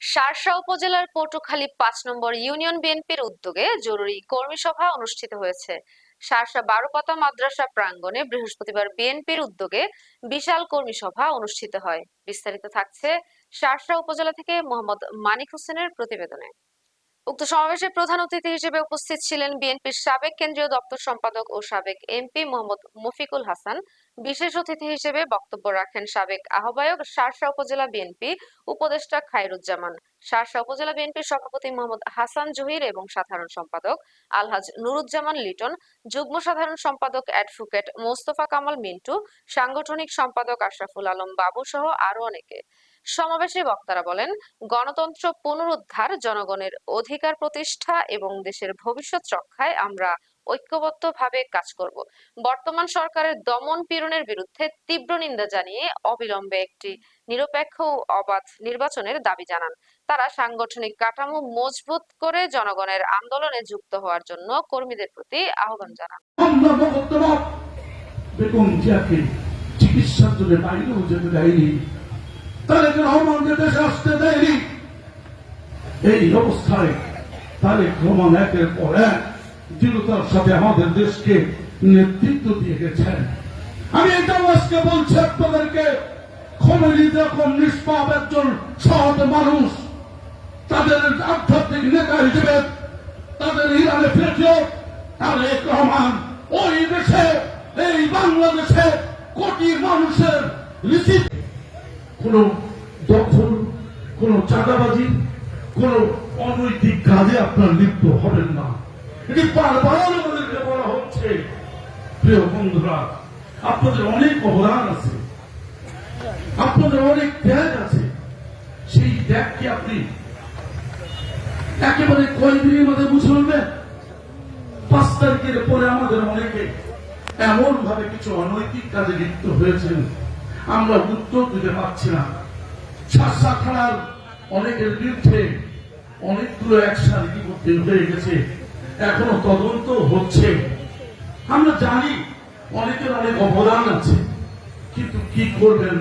শার্শা উপজেলার পটুখালী পাঁচ নম্বর ইউনিয়ন বিএনপির উদ্যোগে জরুরি কর্মী সভা অনুষ্ঠিত হয়েছে। শার্শা বারোপাতা মাদ্রাসা প্রাঙ্গণে বৃহস্পতিবার বিএনপির উদ্যোগে বিশাল কর্মী সভা অনুষ্ঠিত হয়। বিস্তারিত থাকছে শার্শা উপজেলা থেকে মোহাম্মদ মানিক হোসেনের প্রতিবেদনে। উক্ত সমাবেশে প্রধান অতিথি হিসেবে উপস্থিত ছিলেন বিএনপির সাবেক কেন্দ্রীয় দপ্তর সম্পাদক ও সাবেক এমপি মোহাম্মদ মফিকুল হাসান। বিশেষ অতিথি হিসেবে বক্তব্য রাখেন সাবেক আহ্বায়ক শার্শা উপজেলা বিএনপি উপদেষ্টা খায়রুজ্জামান। শার্শা উপজেলা বিএনপির সভাপতি মোহাম্মদ হাসান জহির এবং সাধারণ সম্পাদক আলহাজ নুরুজ্জামান লিটন, যুগ্ম সাধারণ সম্পাদক অ্যাডভোকেট মোস্তফা কামাল মিন্টু, সাংগঠনিক সম্পাদক আশরাফুল আলম বাবু সহ আরও অনেকে। সমাবেশে বক্তারা বলেন, গণতন্ত্র পুনরুদ্ধার জনগণের অধিকার প্রতিষ্ঠা এবং দেশের ভবিষ্যৎ রক্ষায় আমরা ঐক্যবদ্ধভাবে কাজ করব। বর্তমান সরকারের দমন পীড়নের বিরুদ্ধে তীব্র নিন্দা জানিয়ে অবিলম্বে একটি নিরপেক্ষ অবাধ নির্বাচনের দাবি জানান। তারা সাংগঠনিক কাঠামো মজবুত করে জনগণের আন্দোলনে যুক্ত হওয়ার জন্য কর্মীদের প্রতি আহ্বান জানান। চিকিৎসার জন্য বাইরেও যেতে দেয়নি। তারেক রহমানকে দেশে আসতে দেয়নি, এই অবস্থায় তারেক রহমান একের পর এক দৃঢ়তার সাথে আমাদের দেশকে নেতৃত্ব দিয়ে গেছেন। আমি এটাও আজকে বলছি আপনাদেরকে খমেনি যখন নিষ্পাপ একজন সহজ মানুষ, তাদের আধ্যাত্মিক নেতা হিসেবে তাদের ইরানে ফিরেছিল তারেক রহমান। ওই দেশে, এই বাংলাদেশে কোটি মানুষের রিসিভ কোন দখল, কোন চাঁদাবাজি, কোন অনৈতিক কাজে আপনার লিপ্ত হবেন না। এটি বারবার আমাদেরকে বলা হচ্ছে। প্রিয় বন্ধুরা, আপনাদের অনেক অবদান আছে। আপনাদের অনেক ত্যাগ আছে। সেই ত্যাগকে আপনি একেবারে কয়েকদিনের মধ্যে বুঝে উঠবেন পাঁচ তারিখের পরে আমাদের অনেকে এমন ভাবে কিছু অনৈতিক কাজে লিপ্ত হয়েছেন। আমরা উত্তর দিতে পারছি না। শাসা থানার অনেকের বিরুদ্ধে অনেকগুলো অ্যাকশন ইতিমধ্যে হয়ে গেছে। এখনও তদন্ত হচ্ছে। আমরা জানি অনেকের অনেক অবদান আছে, কিন্তু কি করবেন?